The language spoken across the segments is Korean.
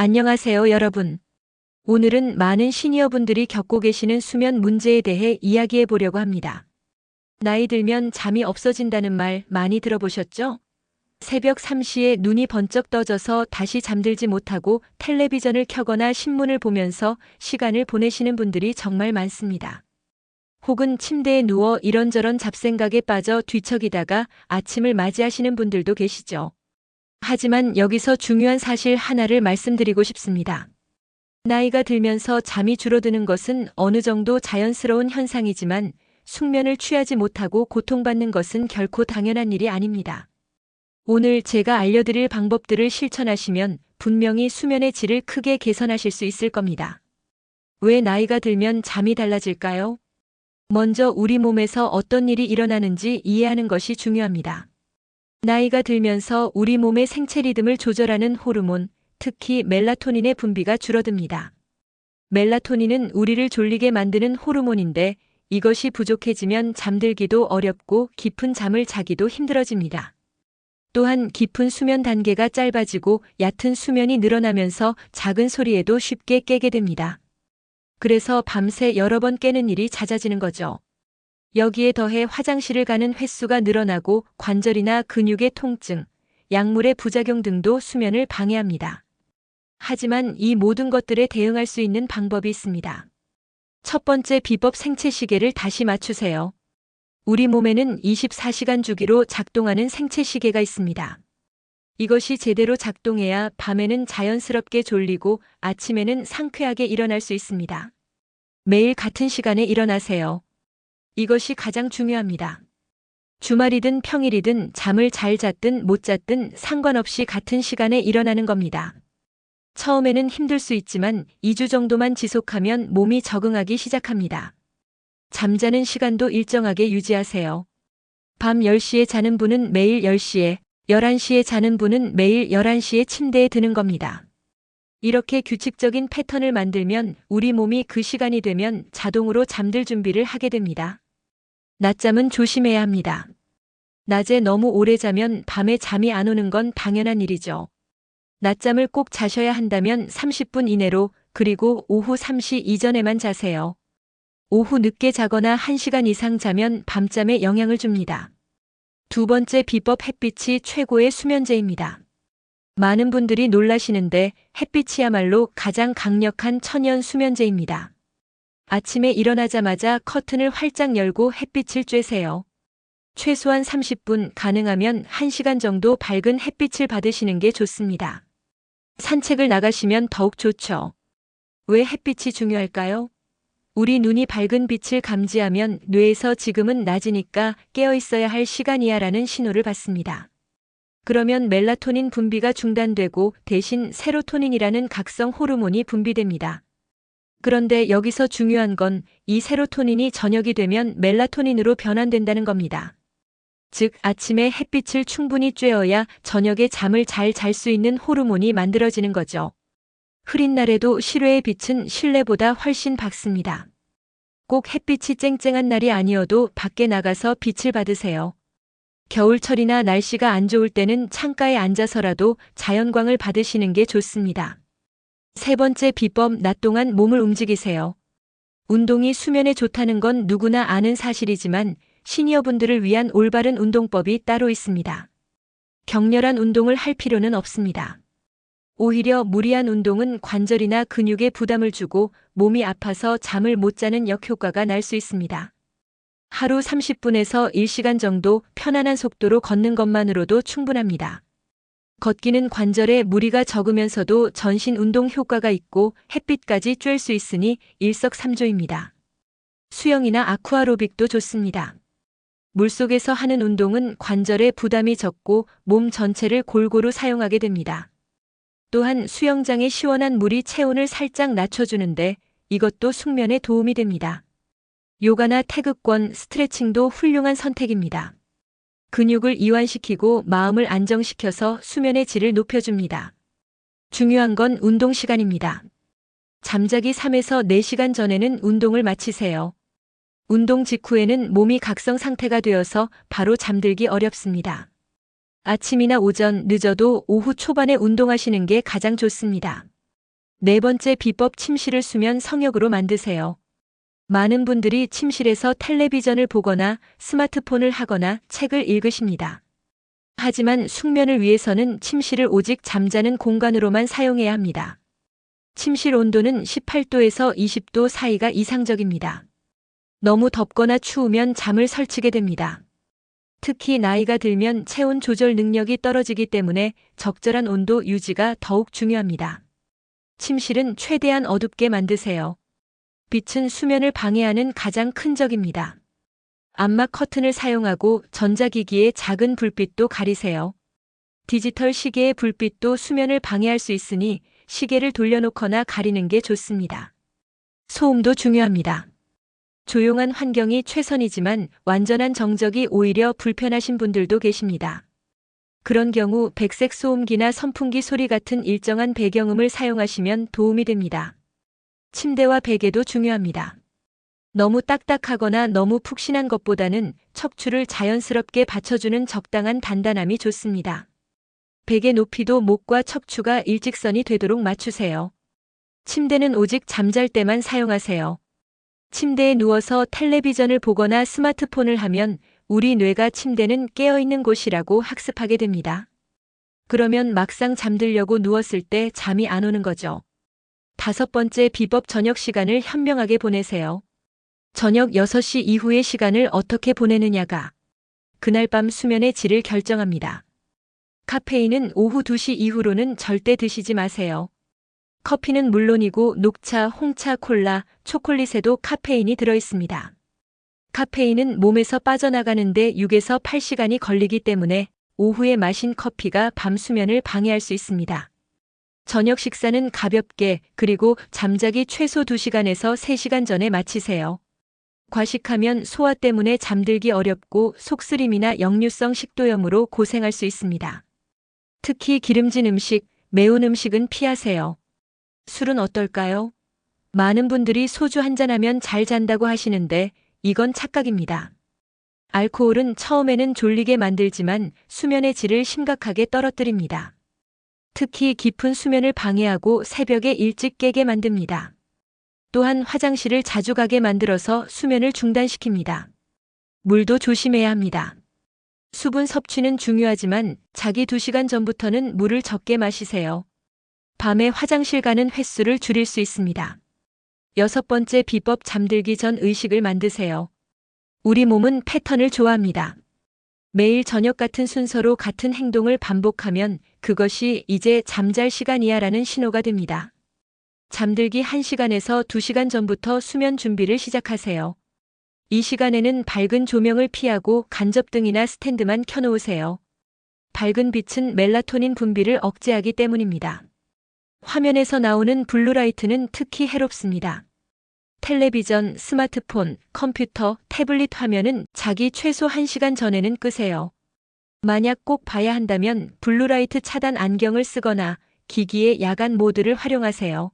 안녕하세요, 여러분. 오늘은 많은 시니어분들이 겪고 계시는 수면 문제에 대해 이야기해 보려고 합니다. 나이 들면 잠이 없어진다는 말 많이 들어보셨죠? 새벽 3시에 눈이 번쩍 떠져서 다시 잠들지 못하고 텔레비전을 켜거나 신문을 보면서 시간을 보내시는 분들이 정말 많습니다. 혹은 침대에 누워 이런저런 잡생각에 빠져 뒤척이다가 아침을 맞이하시는 분들도 계시죠. 하지만 여기서 중요한 사실 하나를 말씀드리고 싶습니다. 나이가 들면서 잠이 줄어드는 것은 어느 정도 자연스러운 현상이지만 숙면을 취하지 못하고 고통받는 것은 결코 당연한 일이 아닙니다. 오늘 제가 알려드릴 방법들을 실천하시면 분명히 수면의 질을 크게 개선하실 수 있을 겁니다. 왜 나이가 들면 잠이 달라질까요? 먼저 우리 몸에서 어떤 일이 일어나는지 이해하는 것이 중요합니다. 나이가 들면서 우리 몸의 생체 리듬을 조절하는 호르몬, 특히 멜라토닌의 분비가 줄어듭니다. 멜라토닌은 우리를 졸리게 만드는 호르몬인데 이것이 부족해지면 잠들기도 어렵고 깊은 잠을 자기도 힘들어집니다. 또한 깊은 수면 단계가 짧아지고 얕은 수면이 늘어나면서 작은 소리에도 쉽게 깨게 됩니다. 그래서 밤새 여러 번 깨는 일이 잦아지는 거죠. 여기에 더해 화장실을 가는 횟수가 늘어나고 관절이나 근육의 통증, 약물의 부작용 등도 수면을 방해합니다. 하지만 이 모든 것들에 대응할 수 있는 방법이 있습니다. 첫 번째 비법 생체 시계를 다시 맞추세요. 우리 몸에는 24시간 주기로 작동하는 생체 시계가 있습니다. 이것이 제대로 작동해야 밤에는 자연스럽게 졸리고 아침에는 상쾌하게 일어날 수 있습니다. 매일 같은 시간에 일어나세요. 이것이 가장 중요합니다. 주말이든 평일이든 잠을 잘 잤든 못 잤든 상관없이 같은 시간에 일어나는 겁니다. 처음에는 힘들 수 있지만 2주 정도만 지속하면 몸이 적응하기 시작합니다. 잠자는 시간도 일정하게 유지하세요. 밤 10시에 자는 분은 매일 10시에, 11시에 자는 분은 매일 11시에 침대에 드는 겁니다. 이렇게 규칙적인 패턴을 만들면 우리 몸이 그 시간이 되면 자동으로 잠들 준비를 하게 됩니다. 낮잠은 조심해야 합니다. 낮에 너무 오래 자면 밤에 잠이 안 오는 건 당연한 일이죠. 낮잠을 꼭 자셔야 한다면 30분 이내로 그리고 오후 3시 이전에만 자세요. 오후 늦게 자거나 1시간 이상 자면 밤잠에 영향을 줍니다. 두 번째 비법 햇빛이 최고의 수면제입니다. 많은 분들이 놀라시는데 햇빛이야말로 가장 강력한 천연 수면제입니다. 아침에 일어나자마자 커튼을 활짝 열고 햇빛을 쬐세요. 최소한 30분, 가능하면 1시간 정도 밝은 햇빛을 받으시는 게 좋습니다. 산책을 나가시면 더욱 좋죠. 왜 햇빛이 중요할까요? 우리 눈이 밝은 빛을 감지하면 뇌에서 지금은 낮이니까 깨어 있어야 할 시간이야 라는 신호를 받습니다. 그러면 멜라토닌 분비가 중단되고 대신 세로토닌이라는 각성 호르몬이 분비됩니다. 그런데 여기서 중요한 건 이 세로토닌이 저녁이 되면 멜라토닌으로 변환된다는 겁니다. 즉 아침에 햇빛을 충분히 쬐어야 저녁에 잠을 잘 잘 수 있는 호르몬이 만들어지는 거죠. 흐린 날에도 실외의 빛은 실내보다 훨씬 밝습니다. 꼭 햇빛이 쨍쨍한 날이 아니어도 밖에 나가서 빛을 받으세요. 겨울철이나 날씨가 안 좋을 때는 창가에 앉아서라도 자연광을 받으시는 게 좋습니다. 세 번째 비법 낮 동안 몸을 움직이세요. 운동이 수면에 좋다는 건 누구나 아는 사실이지만 시니어분들을 위한 올바른 운동법이 따로 있습니다. 격렬한 운동을 할 필요는 없습니다. 오히려 무리한 운동은 관절이나 근육에 부담을 주고 몸이 아파서 잠을 못 자는 역효과가 날 수 있습니다. 하루 30분에서 1시간 정도 편안한 속도로 걷는 것만으로도 충분합니다. 걷기는 관절에 무리가 적으면서도 전신 운동 효과가 있고 햇빛까지 쬐을 수 있으니 일석삼조입니다. 수영이나 아쿠아로빅도 좋습니다. 물속에서 하는 운동은 관절에 부담이 적고 몸 전체를 골고루 사용하게 됩니다. 또한 수영장의 시원한 물이 체온을 살짝 낮춰주는데 이것도 숙면에 도움이 됩니다. 요가나 태극권, 스트레칭도 훌륭한 선택입니다. 근육을 이완시키고 마음을 안정시켜서 수면의 질을 높여줍니다. 중요한 건 운동 시간입니다. 잠자기 3에서 4시간 전에는 운동을 마치세요. 운동 직후에는 몸이 각성 상태가 되어서 바로 잠들기 어렵습니다. 아침이나 오전, 늦어도 오후 초반에 운동하시는 게 가장 좋습니다. 네 번째 비법 침실을 수면 성역으로 만드세요. 많은 분들이 침실에서 텔레비전을 보거나 스마트폰을 하거나 책을 읽으십니다. 하지만 숙면을 위해서는 침실을 오직 잠자는 공간으로만 사용해야 합니다. 침실 온도는 18도에서 20도 사이가 이상적입니다. 너무 덥거나 추우면 잠을 설치게 됩니다. 특히 나이가 들면 체온 조절 능력이 떨어지기 때문에 적절한 온도 유지가 더욱 중요합니다. 침실은 최대한 어둡게 만드세요. 빛은 수면을 방해하는 가장 큰 적입니다. 암막 커튼을 사용하고 전자기기의 작은 불빛도 가리세요. 디지털 시계의 불빛도 수면을 방해할 수 있으니 시계를 돌려놓거나 가리는 게 좋습니다. 소음도 중요합니다. 조용한 환경이 최선이지만 완전한 정적이 오히려 불편하신 분들도 계십니다. 그런 경우 백색 소음기나 선풍기 소리 같은 일정한 배경음을 사용하시면 도움이 됩니다. 침대와 베개도 중요합니다. 너무 딱딱하거나 너무 푹신한 것보다는 척추를 자연스럽게 받쳐주는 적당한 단단함이 좋습니다. 베개 높이도 목과 척추가 일직선이 되도록 맞추세요. 침대는 오직 잠잘 때만 사용하세요. 침대에 누워서 텔레비전을 보거나 스마트폰을 하면 우리 뇌가 침대는 깨어있는 곳이라고 학습하게 됩니다. 그러면 막상 잠들려고 누웠을 때 잠이 안 오는 거죠. 다섯 번째 비법 저녁 시간을 현명하게 보내세요. 저녁 6시 이후의 시간을 어떻게 보내느냐가 그날 밤 수면의 질을 결정합니다. 카페인은 오후 2시 이후로는 절대 드시지 마세요. 커피는 물론이고 녹차, 홍차, 콜라, 초콜릿에도 카페인이 들어 있습니다. 카페인은 몸에서 빠져나가는데 6에서 8시간이 걸리기 때문에 오후에 마신 커피가 밤 수면을 방해할 수 있습니다. 저녁 식사는 가볍게 그리고 잠자기 최소 2시간에서 3시간 전에 마치세요. 과식하면 소화 때문에 잠들기 어렵고 속쓰림이나 역류성 식도염으로 고생할 수 있습니다. 특히 기름진 음식, 매운 음식은 피하세요. 술은 어떨까요? 많은 분들이 소주 한잔 하면 잘 잔다고 하시는데 이건 착각입니다. 알코올은 처음에는 졸리게 만들지만 수면의 질을 심각하게 떨어뜨립니다. 특히 깊은 수면을 방해하고 새벽에 일찍 깨게 만듭니다. 또한 화장실을 자주 가게 만들어서 수면을 중단시킵니다. 물도 조심해야 합니다. 수분 섭취는 중요하지만 자기 2시간 전부터는 물을 적게 마시세요. 밤에 화장실 가는 횟수를 줄일 수 있습니다. 여섯 번째 비법 잠들기 전 의식을 만드세요. 우리 몸은 패턴을 좋아합니다. 매일 저녁 같은 순서로 같은 행동을 반복하면 그것이 이제 잠잘 시간이야 라는 신호가 됩니다. 잠들기 1시간에서 2시간 전부터 수면 준비를 시작하세요. 이 시간에는 밝은 조명을 피하고 간접등이나 스탠드만 켜놓으세요. 밝은 빛은 멜라토닌 분비를 억제하기 때문입니다. 화면에서 나오는 블루라이트는 특히 해롭습니다. 텔레비전, 스마트폰, 컴퓨터, 태블릿 화면은 자기 최소 1시간 전에는 끄세요. 만약 꼭 봐야 한다면 블루라이트 차단 안경을 쓰거나 기기의 야간 모드를 활용하세요.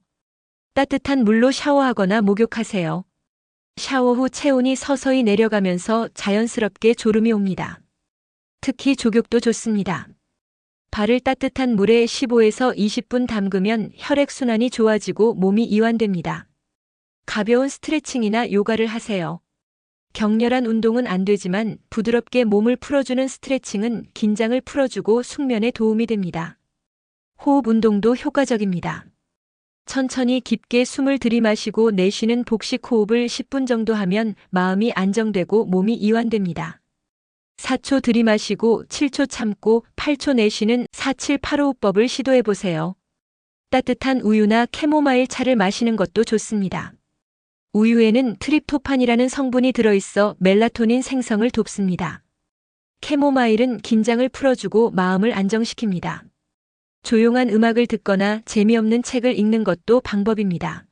따뜻한 물로 샤워하거나 목욕하세요. 샤워 후 체온이 서서히 내려가면서 자연스럽게 졸음이 옵니다. 특히 족욕도 좋습니다. 발을 따뜻한 물에 15에서 20분 담그면 혈액순환이 좋아지고 몸이 이완됩니다. 가벼운 스트레칭이나 요가를 하세요. 격렬한 운동은 안 되지만 부드럽게 몸을 풀어주는 스트레칭은 긴장을 풀어주고 숙면에 도움이 됩니다. 호흡 운동도 효과적입니다. 천천히 깊게 숨을 들이마시고 내쉬는 복식 호흡을 10분 정도 하면 마음이 안정되고 몸이 이완됩니다. 4초 들이마시고 7초 참고 8초 내쉬는 478호흡법을 시도해 보세요. 따뜻한 우유나 캐모마일 차를 마시는 것도 좋습니다. 우유에는 트립토판이라는 성분이 들어있어 멜라토닌 생성을 돕습니다. 캐모마일은 긴장을 풀어주고 마음을 안정시킵니다. 조용한 음악을 듣거나 재미없는 책을 읽는 것도 방법입니다.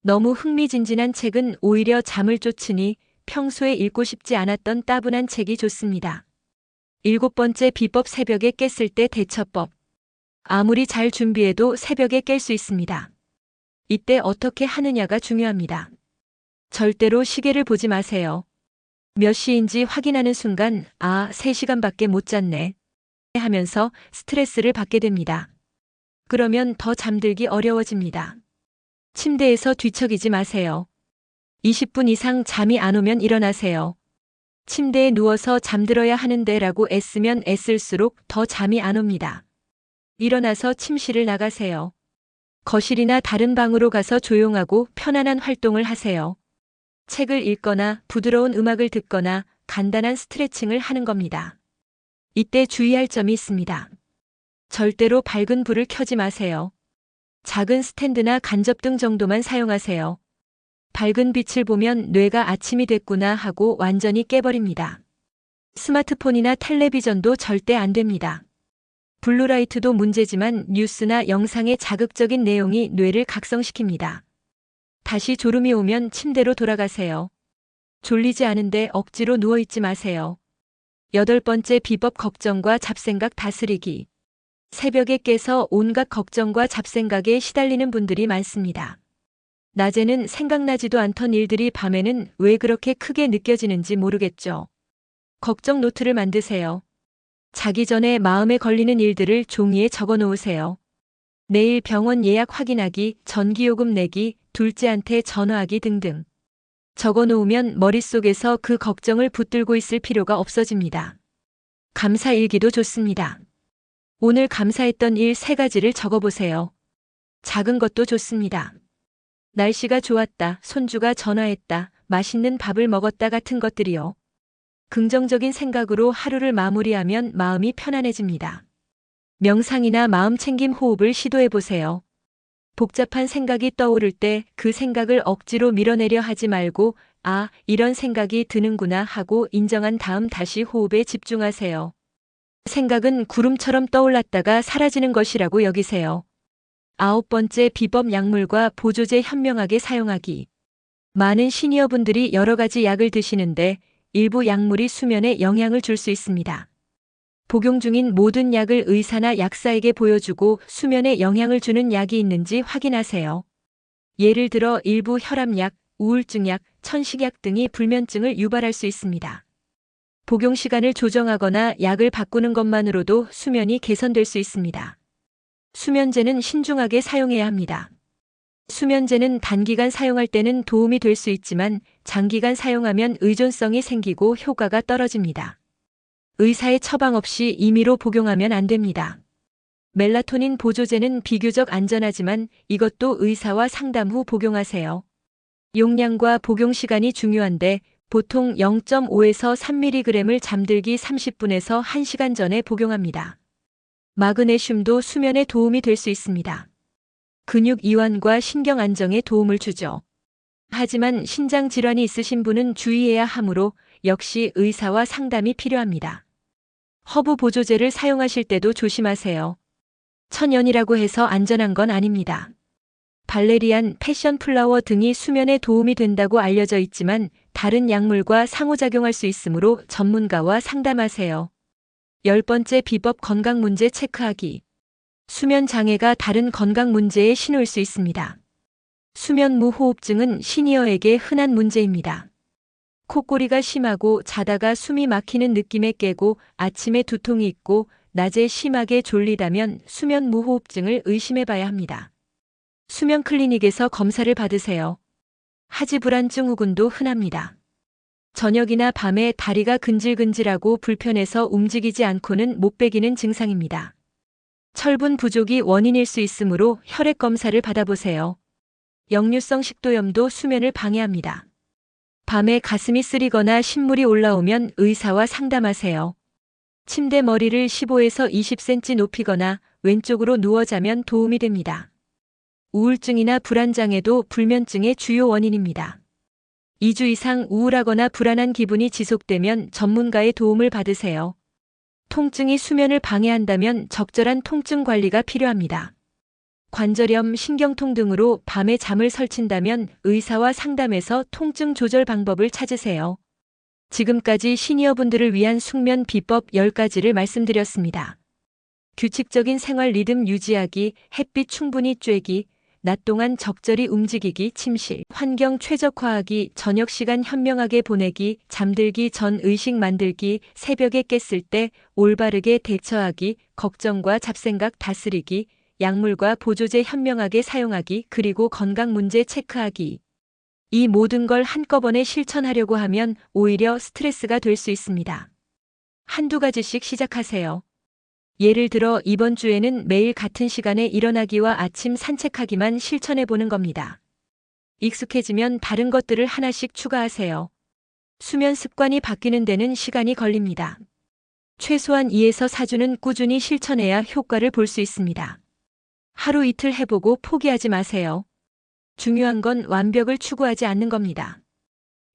너무 흥미진진한 책은 오히려 잠을 쫓으니 평소에 읽고 싶지 않았던 따분한 책이 좋습니다. 일곱 번째 비법 새벽에 깼을 때 대처법. 아무리 잘 준비해도 새벽에 깰 수 있습니다. 이때 어떻게 하느냐가 중요합니다. 절대로 시계를 보지 마세요. 몇 시인지 확인하는 순간, 아, 3시간밖에 못 잤네. 하면서 스트레스를 받게 됩니다. 그러면 더 잠들기 어려워집니다. 침대에서 뒤척이지 마세요. 20분 이상 잠이 안 오면 일어나세요. 침대에 누워서 잠들어야 하는데 라고 애쓰면 애쓸수록 더 잠이 안 옵니다. 일어나서 침실을 나가세요. 거실이나 다른 방으로 가서 조용하고 편안한 활동을 하세요. 책을 읽거나 부드러운 음악을 듣거나 간단한 스트레칭을 하는 겁니다. 이때 주의할 점이 있습니다. 절대로 밝은 불을 켜지 마세요. 작은 스탠드나 간접등 정도만 사용하세요. 밝은 빛을 보면 뇌가 아침이 됐구나 하고 완전히 깨버립니다. 스마트폰이나 텔레비전도 절대 안 됩니다. 블루라이트도 문제지만 뉴스나 영상의 자극적인 내용이 뇌를 각성시킵니다. 다시 졸음이 오면 침대로 돌아가세요. 졸리지 않은데 억지로 누워있지 마세요. 여덟 번째 비법 걱정과 잡생각 다스리기. 새벽에 깨서 온갖 걱정과 잡생각에 시달리는 분들이 많습니다. 낮에는 생각나지도 않던 일들이 밤에는 왜 그렇게 크게 느껴지는지 모르겠죠. 걱정 노트를 만드세요. 자기 전에 마음에 걸리는 일들을 종이에 적어 놓으세요. 내일 병원 예약 확인하기, 전기요금 내기, 둘째한테 전화하기 등등. 적어 놓으면 머릿속에서 그 걱정을 붙들고 있을 필요가 없어집니다. 감사 일기도 좋습니다. 오늘 감사했던 일 세 가지를 적어보세요. 작은 것도 좋습니다. 날씨가 좋았다, 손주가 전화했다, 맛있는 밥을 먹었다 같은 것들이요. 긍정적인 생각으로 하루를 마무리하면 마음이 편안해집니다. 명상이나 마음 챙김 호흡을 시도해 보세요. 복잡한 생각이 떠오를 때 그 생각을 억지로 밀어내려 하지 말고, 아, 이런 생각이 드는구나 하고 인정한 다음 다시 호흡에 집중하세요. 생각은 구름처럼 떠올랐다가 사라지는 것이라고 여기세요. 아홉 번째 비법 약물과 보조제 현명하게 사용하기. 많은 시니어분들이 여러 가지 약을 드시는데 일부 약물이 수면에 영향을 줄 수 있습니다. 복용 중인 모든 약을 의사나 약사에게 보여주고 수면에 영향을 주는 약이 있는지 확인하세요. 예를 들어 일부 혈압약, 우울증약, 천식약 등이 불면증을 유발할 수 있습니다. 복용 시간을 조정하거나 약을 바꾸는 것만으로도 수면이 개선될 수 있습니다. 수면제는 신중하게 사용해야 합니다. 수면제는 단기간 사용할 때는 도움이 될 수 있지만 장기간 사용하면 의존성이 생기고 효과가 떨어집니다. 의사의 처방 없이 임의로 복용하면 안 됩니다. 멜라토닌 보조제는 비교적 안전하지만 이것도 의사와 상담 후 복용하세요. 용량과 복용 시간이 중요한데 보통 0.5에서 3mg을 잠들기 30분에서 1시간 전에 복용합니다. 마그네슘도 수면에 도움이 될 수 있습니다. 근육 이완과 신경 안정에 도움을 주죠. 하지만 신장 질환이 있으신 분은 주의해야 하므로 역시 의사와 상담이 필요합니다. 허브 보조제를 사용하실 때도 조심하세요. 천연이라고 해서 안전한 건 아닙니다. 발레리안, 패션 플라워 등이 수면에 도움이 된다고 알려져 있지만 다른 약물과 상호작용할 수 있으므로 전문가와 상담하세요. 열 번째 비법 건강 문제 체크하기. 수면 장애가 다른 건강 문제에 신호일 수 있습니다. 수면 무호흡증은 시니어에게 흔한 문제입니다. 콧꼬리가 심하고 자다가 숨이 막히는 느낌에 깨고 아침에 두통이 있고 낮에 심하게 졸리다면 수면 무호흡증을 의심해 봐야 합니다. 수면 클리닉에서 검사를 받으세요. 하지 불안 증 후군도 흔합니다. 저녁이나 밤에 다리가 근질근질하고 불편해서 움직이지 않고는 못 베기는 증상입니다. 철분 부족이 원인일 수 있으므로 혈액 검사를 받아보세요. 역류성 식도염도 수면을 방해합니다. 밤에 가슴이 쓰리거나 신물이 올라오면 의사와 상담하세요. 침대 머리를 15에서 20cm 높이거나 왼쪽으로 누워 자면 도움이 됩니다. 우울증이나 불안장애도 불면증의 주요 원인입니다. 2주 이상 우울하거나 불안한 기분이 지속되면 전문가의 도움을 받으세요. 통증이 수면을 방해한다면 적절한 통증 관리가 필요합니다. 관절염, 신경통 등으로 밤에 잠을 설친다면 의사와 상담해서 통증 조절 방법을 찾으세요. 지금까지 시니어분들을 위한 숙면 비법 10가지를 말씀드렸습니다. 규칙적인 생활 리듬 유지하기, 햇빛 충분히 쬐기, 낮 동안 적절히 움직이기, 침실, 환경 최적화하기, 저녁 시간 현명하게 보내기, 잠들기 전 의식 만들기, 새벽에 깼을 때 올바르게 대처하기, 걱정과 잡생각 다스리기, 약물과 보조제 현명하게 사용하기, 그리고 건강 문제 체크하기. 이 모든 걸 한꺼번에 실천하려고 하면 오히려 스트레스가 될 수 있습니다. 한두 가지씩 시작하세요. 예를 들어 이번 주에는 매일 같은 시간에 일어나기와 아침 산책하기만 실천해 보는 겁니다. 익숙해지면 다른 것들을 하나씩 추가하세요. 수면 습관이 바뀌는 데는 시간이 걸립니다. 최소한 2에서 4주는 꾸준히 실천해야 효과를 볼 수 있습니다. 하루 이틀 해보고 포기하지 마세요. 중요한 건 완벽을 추구하지 않는 겁니다.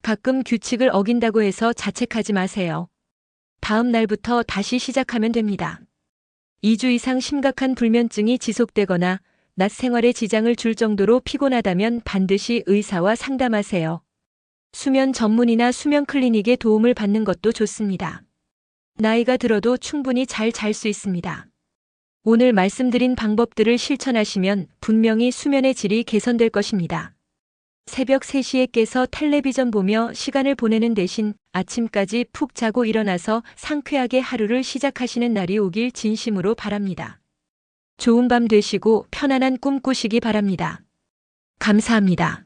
가끔 규칙을 어긴다고 해서 자책하지 마세요. 다음 날부터 다시 시작하면 됩니다. 2주 이상 심각한 불면증이 지속되거나 낮 생활에 지장을 줄 정도로 피곤하다면 반드시 의사와 상담하세요. 수면 전문이나 수면 클리닉의 도움을 받는 것도 좋습니다. 나이가 들어도 충분히 잘 잘 수 있습니다. 오늘 말씀드린 방법들을 실천하시면 분명히 수면의 질이 개선될 것입니다. 새벽 3시에 깨서 텔레비전 보며 시간을 보내는 대신 아침까지 푹 자고 일어나서 상쾌하게 하루를 시작하시는 날이 오길 진심으로 바랍니다. 좋은 밤 되시고 편안한 꿈 꾸시기 바랍니다. 감사합니다.